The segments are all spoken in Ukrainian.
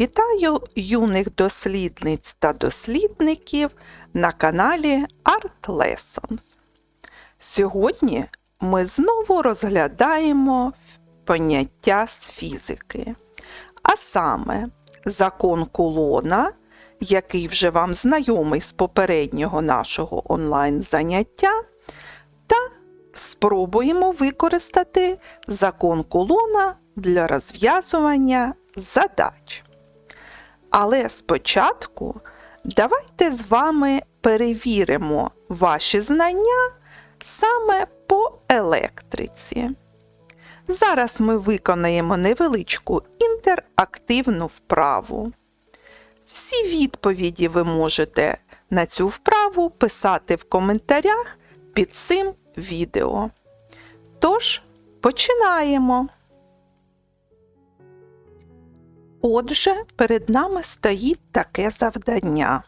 Вітаю юних дослідниць та дослідників на каналі Art Lessons. Сьогодні ми знову розглядаємо поняття з фізики, а саме закон кулона, який вже вам знайомий з попереднього нашого онлайн-заняття, та спробуємо використати закон кулона для розв'язування задач. Але спочатку давайте з вами перевіримо ваші знання саме по електриці. Зараз ми виконаємо невеличку інтерактивну вправу. Всі відповіді ви можете на цю вправу писати в коментарях під цим відео. Тож, починаємо! Отже, перед нами стоїть таке завдання.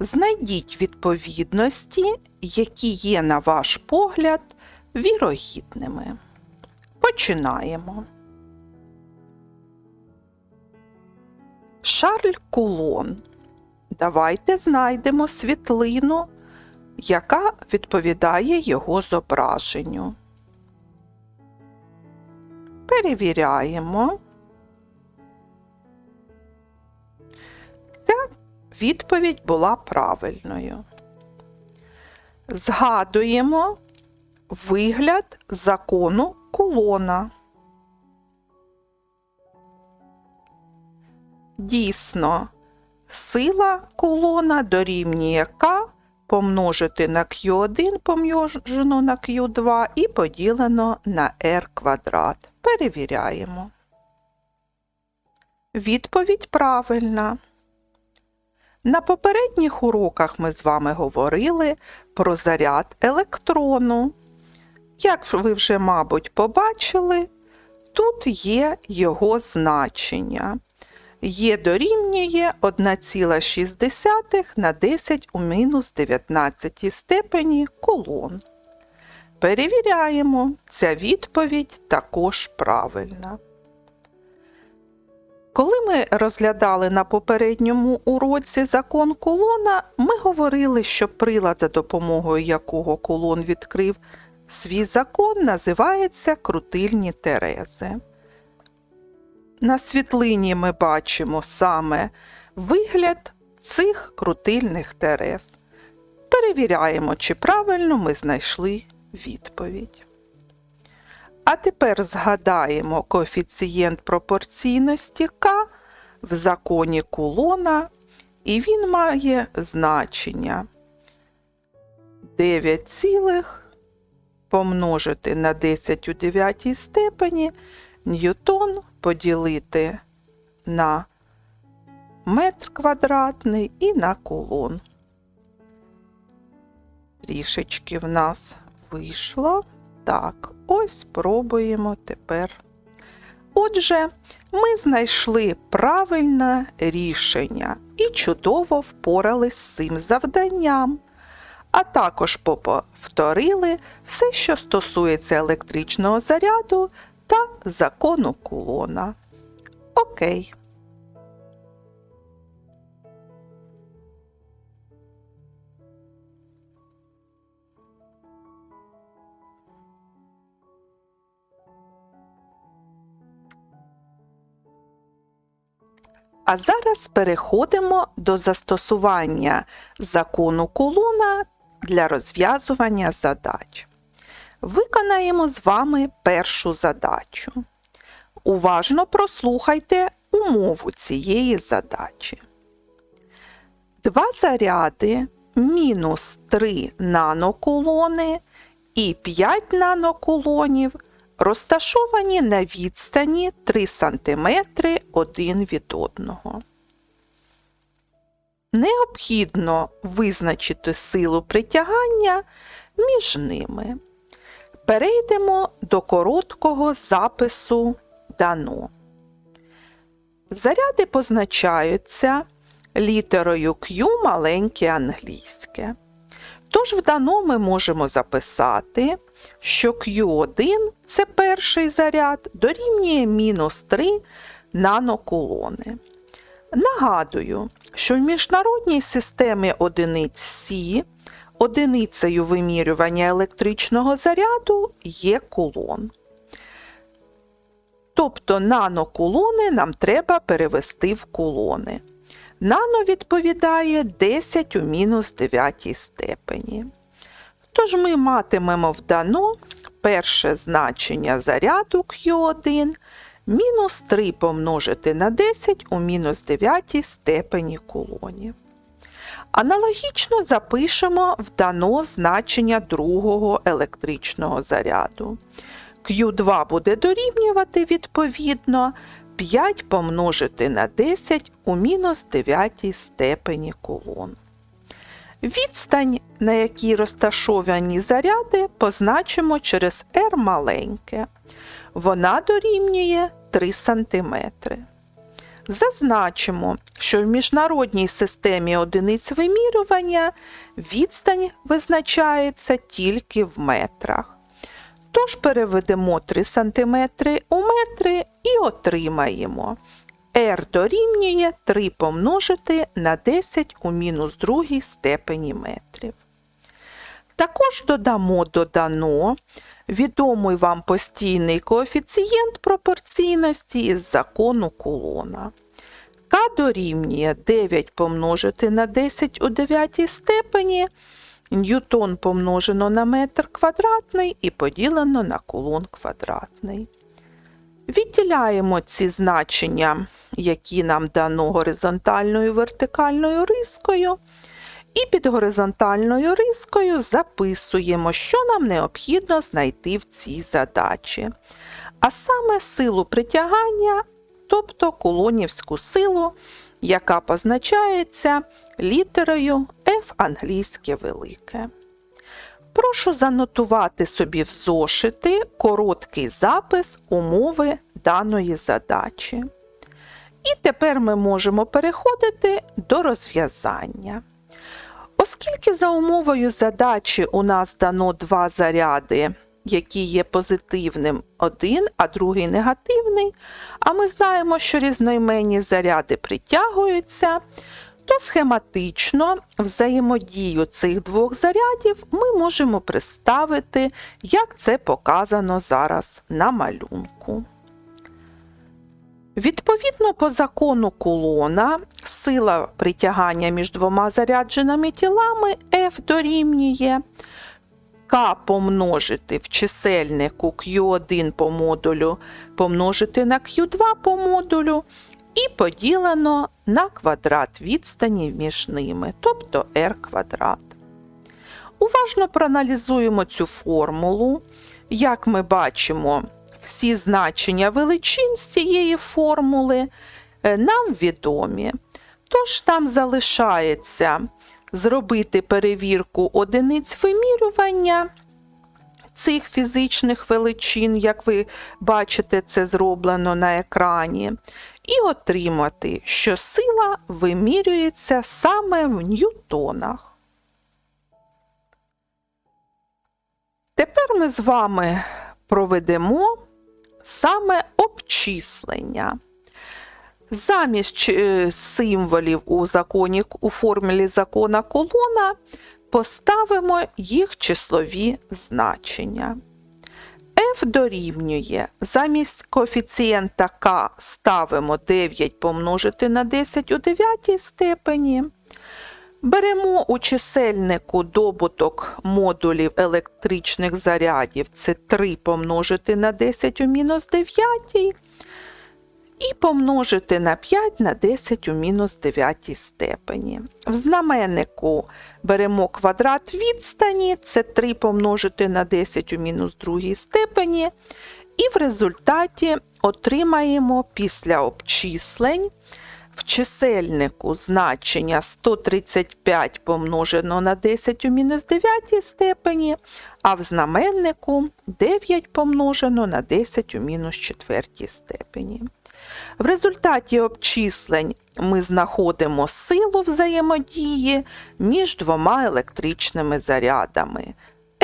Знайдіть відповідності, які є, на ваш погляд, вірогідними. Починаємо. Шарль Кулон. Давайте знайдемо світлину, яка відповідає його зображенню. Перевіряємо. Відповідь була правильною. Згадуємо вигляд закону кулона. Дійсно, сила кулона дорівнює К помножити на Q1 помножено на Q2 і поділено на R квадрат. Перевіряємо. Відповідь правильна. На попередніх уроках ми з вами говорили про заряд електрону. Як ви вже, мабуть, побачили, тут є його значення. Є дорівнює 1,6 на 10 у мінус 19 степені кулон. Перевіряємо, ця відповідь також правильна. Коли ми розглядали на попередньому уроці закон кулона, ми говорили, що прилад, за допомогою якого кулон відкрив свій закон, називається крутильні терези. На світлині ми бачимо саме вигляд цих крутильних терез. Перевіряємо, чи правильно ми знайшли відповідь. А тепер згадаємо коефіцієнт пропорційності К в законі кулона, і він має значення 9, цілих помножити на 10 у 9 степені ньютон поділити на метр квадратний і на кулон. Трішечки в нас вийшло. Так, ось спробуємо тепер. Отже, ми знайшли правильне рішення і чудово впорались з цим завданням, а також повторили все, що стосується електричного заряду та закону кулона. Окей. А зараз переходимо до застосування закону кулона для розв'язування задач. Виконаємо з вами першу задачу. Уважно прослухайте умову цієї задачі. Два заряди мінус 3 нанокулони і 5 нанокулонів розташовані на відстані 3 см один від одного. Необхідно визначити силу притягання між ними. Перейдемо до короткого запису дано. Заряди позначаються літерою Q маленьке англійське. Тож в дано ми можемо записати, що Q1 це перший заряд, дорівнює мінус 3 нанокулони. Нагадую, що в міжнародній системі одиниць Сі одиницею вимірювання електричного заряду є кулон. Тобто нанокулони нам треба перевести в кулони. Нано відповідає 10 у мінус 9 степені. Тож ми матимемо вдано перше значення заряду Q1 мінус 3 помножити на 10 у мінус 9 степені кулонів. Аналогічно запишемо вдано значення другого електричного заряду. Q2 буде дорівнювати відповідно 5 помножити на 10 у мінус 9 степені кулон. Відстань, на якій розташовані заряди, позначимо через R маленьке. Вона дорівнює 3 см. Зазначимо, що в міжнародній системі одиниць вимірювання відстань визначається тільки в метрах. Тож переведемо 3 см у метри і отримаємо r дорівнює 3 помножити на 10 у мінус другій степені метрів. Також додамо додано відомий вам постійний коефіцієнт пропорційності із закону кулона. К дорівнює 9 помножити на 10 у 9 степені, ньютон помножено на метр квадратний і поділено на кулон квадратний. Відділяємо ці значення, які нам дано горизонтальною вертикальною рискою, і під горизонтальною рискою записуємо, що нам необхідно знайти в цій задачі. А саме силу притягання, тобто кулонівську силу, яка позначається літерою F англійське велике. Прошу занотувати собі в зошити короткий запис умови даної задачі. І тепер ми можемо переходити до розв'язання. Оскільки за умовою задачі у нас дано два заряди, які є позитивним один, а другий негативний, а ми знаємо, що різноіменні заряди притягуються, то схематично взаємодію цих двох зарядів ми можемо представити, як це показано зараз на малюнку. Відповідно по закону кулона, сила притягання між двома зарядженими тілами F дорівнює К помножити в чисельнику Q1 по модулю помножити на Q2 по модулю і поділено на квадрат відстані між ними, тобто r квадрат. Уважно проаналізуємо цю формулу. Як ми бачимо, всі значення величин з цієї формули е, нам відомі. Тож нам залишається зробити перевірку одиниць вимірювання цих фізичних величин, як ви бачите, це зроблено на екрані, і отримати, що сила вимірюється саме в ньютонах. Тепер ми з вами проведемо саме обчислення. Замість е, символів у законі, у формулі закона колона поставимо їх числові значення. F дорівнює замість коефіцієнта k ставимо 9 помножити на 10 у 9 степені. Беремо у чисельнику добуток модулів електричних зарядів це 3 помножити на 10 у мінус 9 і помножити на 5 на 10 у мінус 9 степені. В знаменнику беремо квадрат відстані, це 3 помножити на 10 у мінус 2 степені, і в результаті отримаємо після обчислень в чисельнику значення 135 помножено на 10 у мінус 9 степені, а в знаменнику 9 помножено на 10 у мінус 4 степені. В результаті обчислень ми знаходимо силу взаємодії між двома електричними зарядами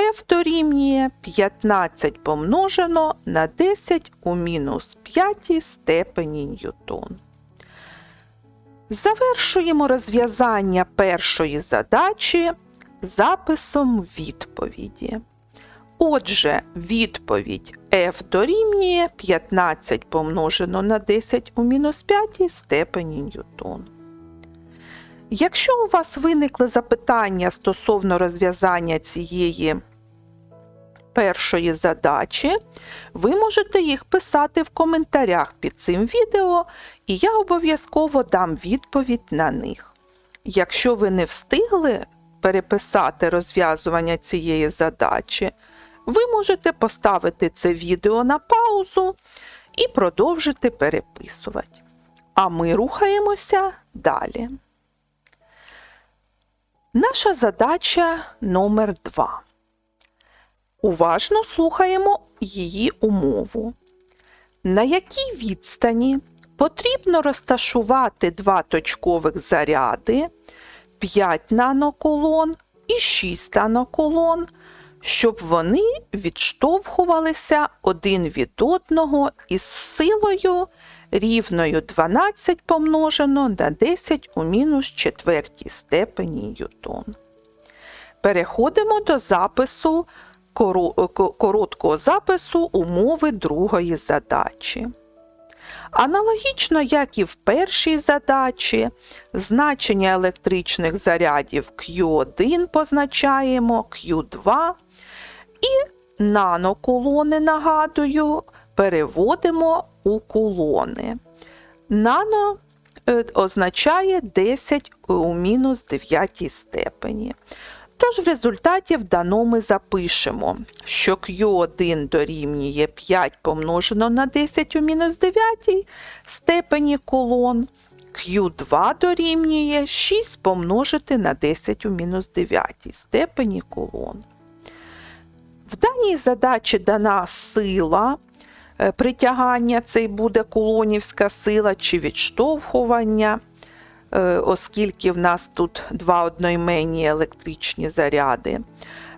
f дорівнює 15 помножено на 10 у мінус 5 степені Ньютон. Завершуємо розв'язання першої задачі записом відповіді. Отже, відповідь f дорівнює 15 помножено на 10 у мінус 5 степені Ньютон. Якщо у вас виникли запитання стосовно розв'язання цієї першої задачі, ви можете їх писати в коментарях під цим відео, і я обов'язково дам відповідь на них. Якщо ви не встигли переписати розв'язування цієї задачі, ви можете поставити це відео на паузу і продовжити переписувати. А ми рухаємося далі. Наша задача номер 2. Уважно слухаємо її умову. На якій відстані потрібно розташувати два точкових заряди 5 наноколон і 6 наноколон, щоб вони відштовхувалися один від одного із силою рівною 12 помножено на 10 у мінус четвертій степені Ньютон. Переходимо до запису короткого запису умови другої задачі. Аналогічно, як і в першій задачі, значення електричних зарядів Q1 позначаємо Q2 і наноколони, нагадую, переводимо у колони. Нано е, означає 10 у мінус 9 степені. Тож в результаті в дано ми запишемо, що Q1 дорівнює 5 помножено на 10 у мінус 9 степені колон, Q2 дорівнює 6 помножити на 10 у мінус 9 степені колон. В даній задачі дана сила е, притягання, це буде колонівська сила чи відштовхування. Е, оскільки в нас тут два одноіменні електричні заряди.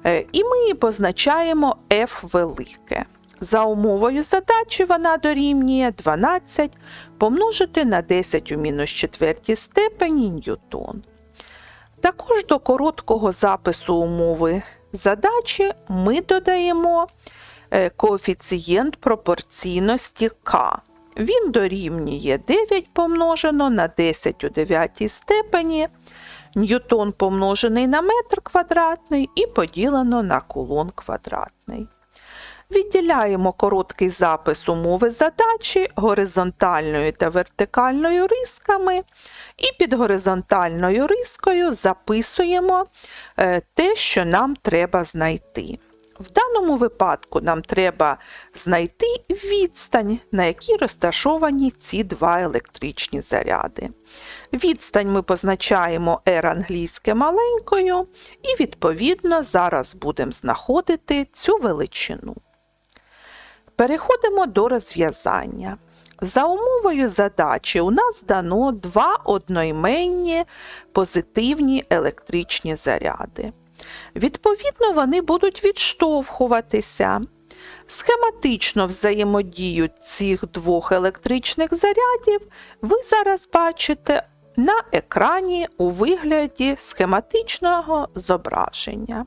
Е, і ми її позначаємо F велике. За умовою задачі вона дорівнює 12 помножити на 10 у мінус четвертій степені ньютон. Також до короткого запису умови задачі ми додаємо е, коефіцієнт пропорційності К. Він дорівнює 9 помножено на 10 у 9 степені, ньютон помножений на метр квадратний і поділено на кулон квадратний. Відділяємо короткий запис умови задачі горизонтальною та вертикальною рисками, і під горизонтальною рискою записуємо е, те, що нам треба знайти. В даному випадку нам треба знайти відстань, на якій розташовані ці два електричні заряди. Відстань ми позначаємо R англійське маленькою, і, відповідно, зараз будемо знаходити цю величину. Переходимо до розв'язання. За умовою задачі у нас дано два одноіменні позитивні електричні заряди. Відповідно, вони будуть відштовхуватися. Схематично взаємодію цих двох електричних зарядів ви зараз бачите на екрані у вигляді схематичного зображення.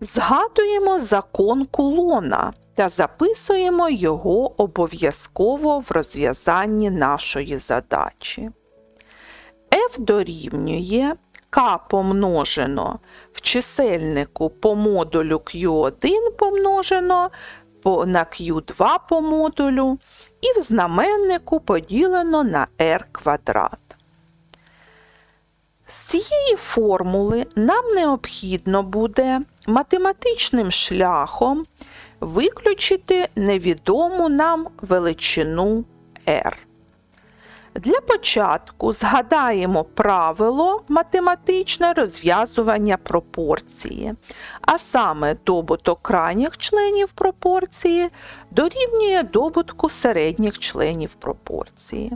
Згадуємо закон кулона та записуємо його обов'язково в розв'язанні нашої задачі. F дорівнює К помножено в чисельнику по модулю Q1 помножено на Q2 по модулю і в знаменнику поділено на r квадрат. З цієї формули нам необхідно буде математичним шляхом виключити невідому нам величину r. Для початку згадаємо правило математичне розв'язування пропорції, а саме добуток крайніх членів пропорції дорівнює добутку середніх членів пропорції.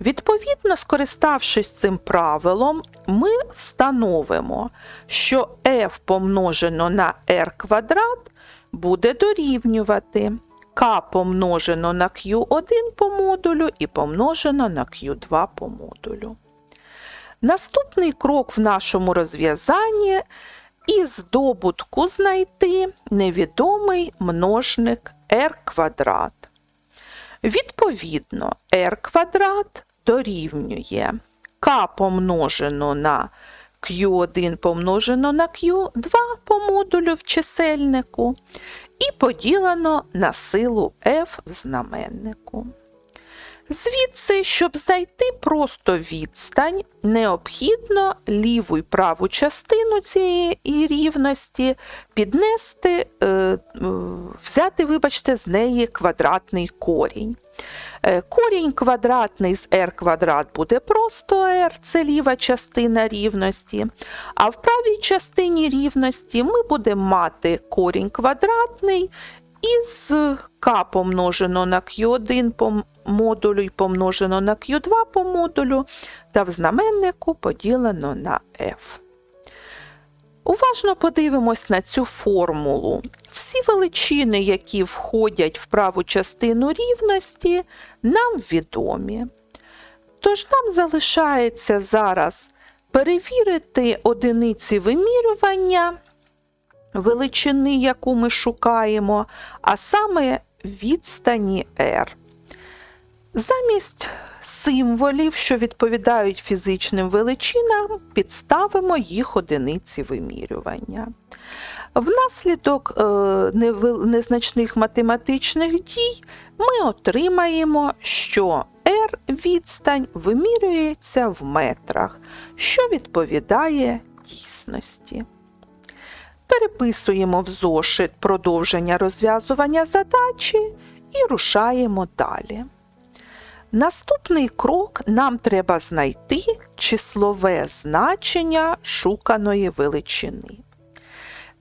Відповідно, скориставшись цим правилом, ми встановимо, що f помножено на r квадрат буде дорівнювати k помножено на q1 по модулю і помножено на q2 по модулю. Наступний крок в нашому розв'язанні із добутку знайти невідомий множник r квадрат. Відповідно, r квадрат дорівнює k помножено на q1 помножено на q2 по модулю в чисельнику і поділено на силу f в знаменнику. Звідси, щоб знайти просто відстань, необхідно ліву й праву частину цієї рівності піднести, е, е, взяти, вибачте, з неї квадратний корінь. Е, корінь квадратний з r квадрат буде просто r, це ліва частина рівності. А в правій частині рівності ми будемо мати корінь квадратний із k помножено на q1 по модулю і помножено на q2 по модулю, та в знаменнику поділено на f. Уважно подивимось на цю формулу. Всі величини, які входять в праву частину рівності, нам відомі. Тож нам залишається зараз перевірити одиниці вимірювання величини, яку ми шукаємо, а саме відстані r. Замість символів, що відповідають фізичним величинам, підставимо їх одиниці вимірювання. Внаслідок е, незначних математичних дій ми отримаємо, що r відстань вимірюється в метрах, що відповідає дійсності. Переписуємо в зошит продовження розв'язування задачі і рушаємо далі. Наступний крок нам треба знайти числове значення шуканої величини.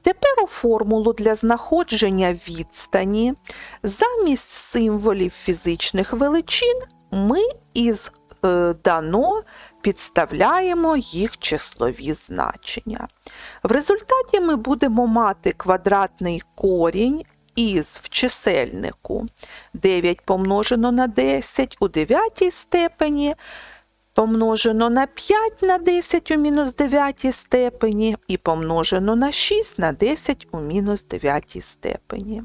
Тепер у формулу для знаходження відстані замість символів фізичних величин ми із е, дано підставляємо їх числові значення. В результаті ми будемо мати квадратний корінь із в чисельнику 9 помножено на 10 у 9 степені, помножено на 5 на 10 у мінус 9 степені і помножено на 6 на 10 у мінус 9 степені.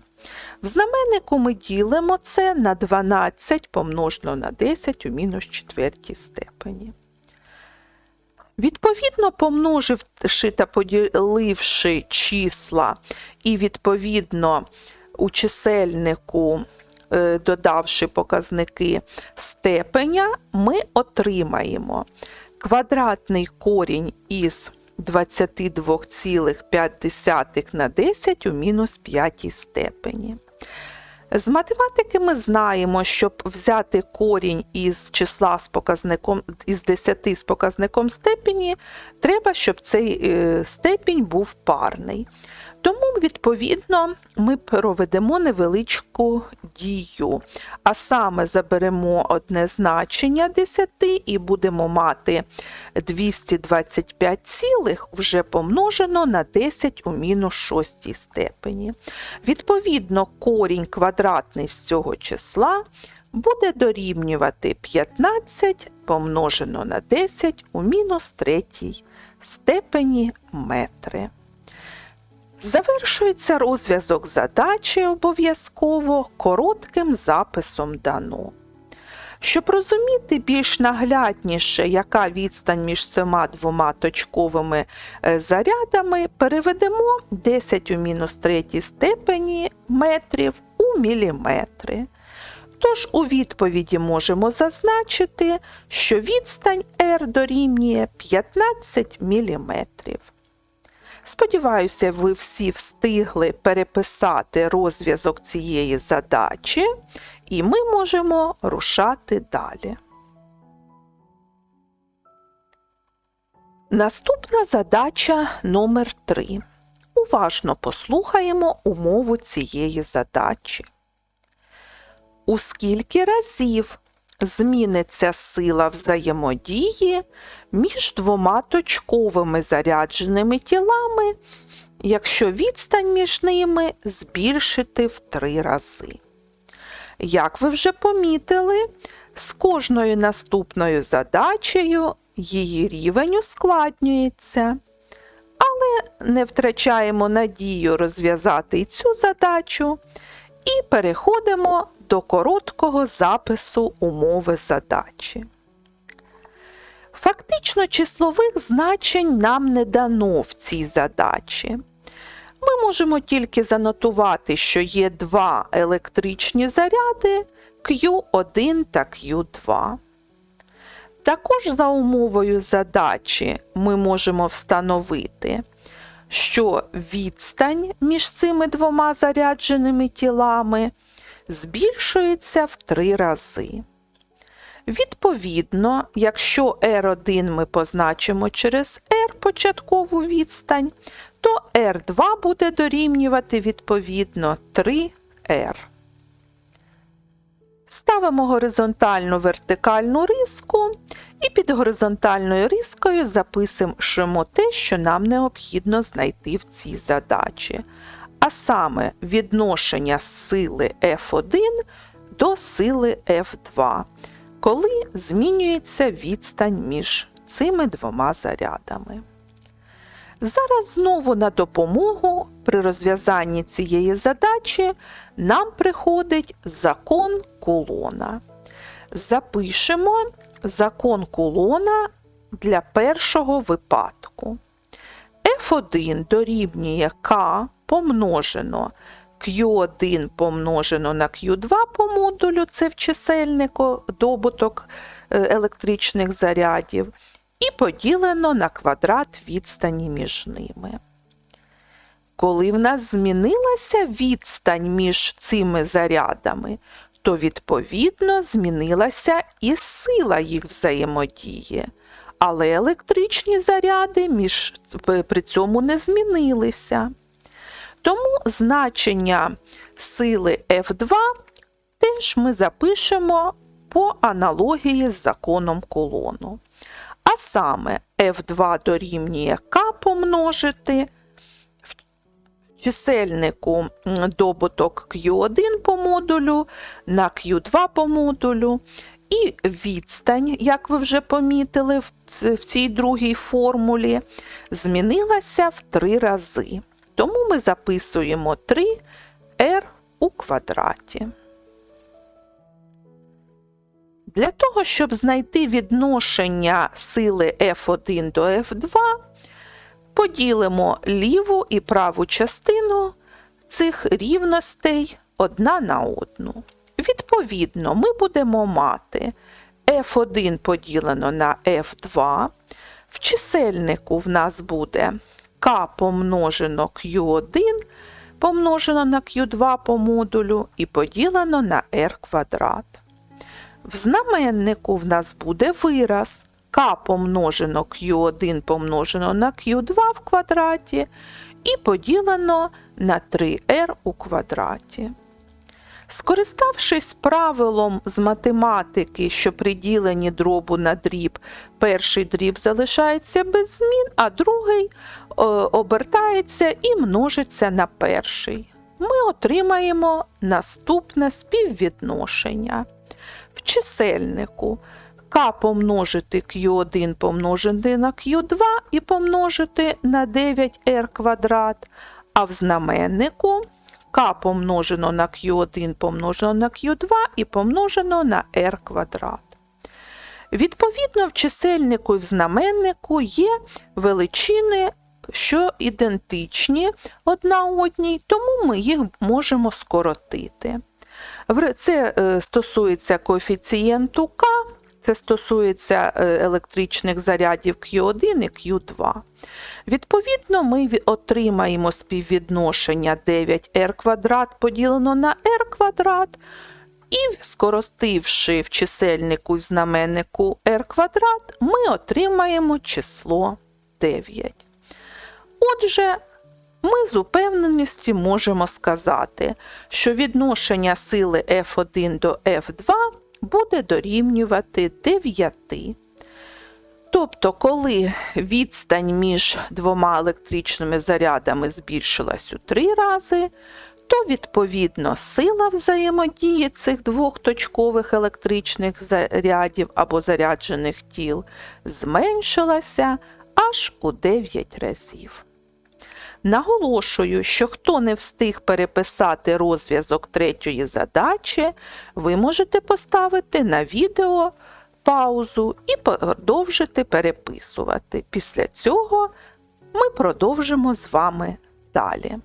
В знаменнику ми ділимо це на 12 помножено на 10 у мінус 4 степені. Відповідно, помноживши та поділивши числа і, відповідно, у чисельнику, е, додавши показники степеня, ми отримаємо квадратний корінь із 22,5 на 10 у мінус 5 степені. З математики ми знаємо, щоб взяти корінь із числа з показником із 10 з показником степені, треба, щоб цей е, степінь був парний. Відповідно, ми проведемо невеличку дію. А саме заберемо одне значення 10 і будемо мати 225, цілих вже помножено на 10 у мінус 6 степені. Відповідно, корінь квадратний з цього числа буде дорівнювати 15 помножено на 10 у мінус 3 степені метри. Завершується розв'язок задачі обов'язково коротким записом дано. Щоб розуміти більш наглядніше, яка відстань між цими двома точковими е, зарядами, переведемо 10 у мінус 3 степені метрів у міліметри. Тож у відповіді можемо зазначити, що відстань R дорівнює 15 міліметрів. Сподіваюся, ви всі встигли переписати розв'язок цієї задачі, і ми можемо рушати далі. Наступна задача номер 3 Уважно послухаємо умову цієї задачі. У скільки разів зміниться сила взаємодії між двома точковими зарядженими тілами, якщо відстань між ними збільшити в три рази? Як ви вже помітили, з кожною наступною задачею її рівень ускладнюється. Але не втрачаємо надію розв'язати цю задачу і переходимо до короткого запису умови задачі. Фактично числових значень нам не дано в цій задачі. Ми можемо тільки занотувати, що є два електричні заряди Q1 та Q2. Також за умовою задачі ми можемо встановити, що відстань між цими двома зарядженими тілами збільшується в три рази. Відповідно, якщо R1 ми позначимо через R початкову відстань, то R2 буде дорівнювати відповідно 3R. Ставимо горизонтальну вертикальну риску і під горизонтальною рискою записуємо те, що нам необхідно знайти в цій задачі. А саме відношення сили F1 до сили F2, коли змінюється відстань між цими двома зарядами. Зараз знову на допомогу при розв'язанні цієї задачі нам приходить закон кулона. Запишемо закон кулона для першого випадку. F1 дорівнює К помножено Q1 помножено на Q2 по модулю, це в чисельнику добуток е, електричних зарядів, і поділено на квадрат відстані між ними. Коли в нас змінилася відстань між цими зарядами, то відповідно змінилася і сила їх взаємодії. Але електричні заряди між, при цьому не змінилися. Тому значення сили F2 теж ми запишемо по аналогії з законом колону. А саме F2 дорівнює К помножити в чисельнику добуток Q1 по модулю на Q2 по модулю. І відстань, як ви вже помітили в цій другій формулі, змінилася в три рази. Тому ми записуємо 3r у квадраті. Для того, щоб знайти відношення сили F1 до F2, поділимо ліву і праву частину цих рівностей одна на одну. Відповідно, ми будемо мати F1 поділено на F2. В чисельнику в нас буде К помножено Q1 помножено на Q2 по модулю і поділено на R квадрат. В знаменнику в нас буде вираз К помножено Q1 помножено на Q2 в квадраті і поділено на 3R у квадраті. Скориставшись правилом з математики, що при діленні дробу на дріб, перший дріб залишається без змін, а другий е, обертається і множиться на перший. Ми отримаємо наступне співвідношення. В чисельнику К помножити Q1 помножити на Q2 і помножити на 9R квадрат, а в знаменнику К помножено на Q1 помножено на Q2 і помножено на R квадрат. Відповідно, в чисельнику і в знаменнику є величини, що ідентичні одна одній, тому ми їх можемо скоротити. Це е, стосується коефіцієнту К, це стосується е, електричних зарядів Q1 і Q2. Відповідно, ми отримаємо співвідношення 9r квадрат поділено на r квадрат, і, скоростивши в чисельнику і в знаменнику r квадрат, ми отримаємо число 9. Отже, ми з упевненістю можемо сказати, що відношення сили F1 до F2 буде дорівнювати 9. Тобто, коли відстань між двома електричними зарядами збільшилась у три рази, то відповідно сила взаємодії цих двох точкових електричних зарядів або заряджених тіл зменшилася аж у 9 разів. Наголошую, що хто не встиг переписати розв'язок третьої задачі, ви можете поставити на відео паузу і продовжити переписувати. Після цього ми продовжимо з вами далі.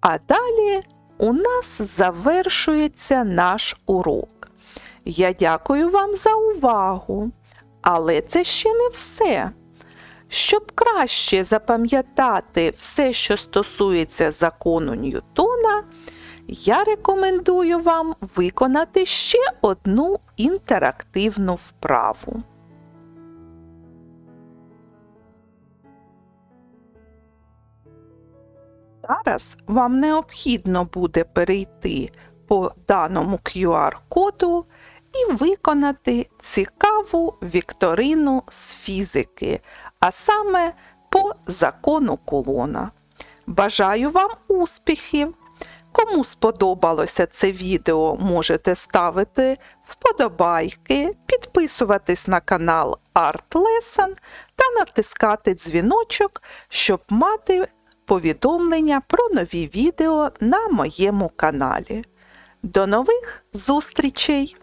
А далі у нас завершується наш урок. Я дякую вам за увагу, але це ще не все. Щоб краще запам'ятати все, що стосується закону Ньютона, я рекомендую вам виконати ще одну інтерактивну вправу. Зараз вам необхідно буде перейти по даному QR-коду і виконати цікаву вікторину з фізики, а саме по закону Кулона. Бажаю вам успіхів! Кому сподобалося це відео, можете ставити вподобайки, підписуватись на канал Art Lesson та натискати дзвіночок, щоб мати повідомлення про нові відео на моєму каналі. До нових зустрічей!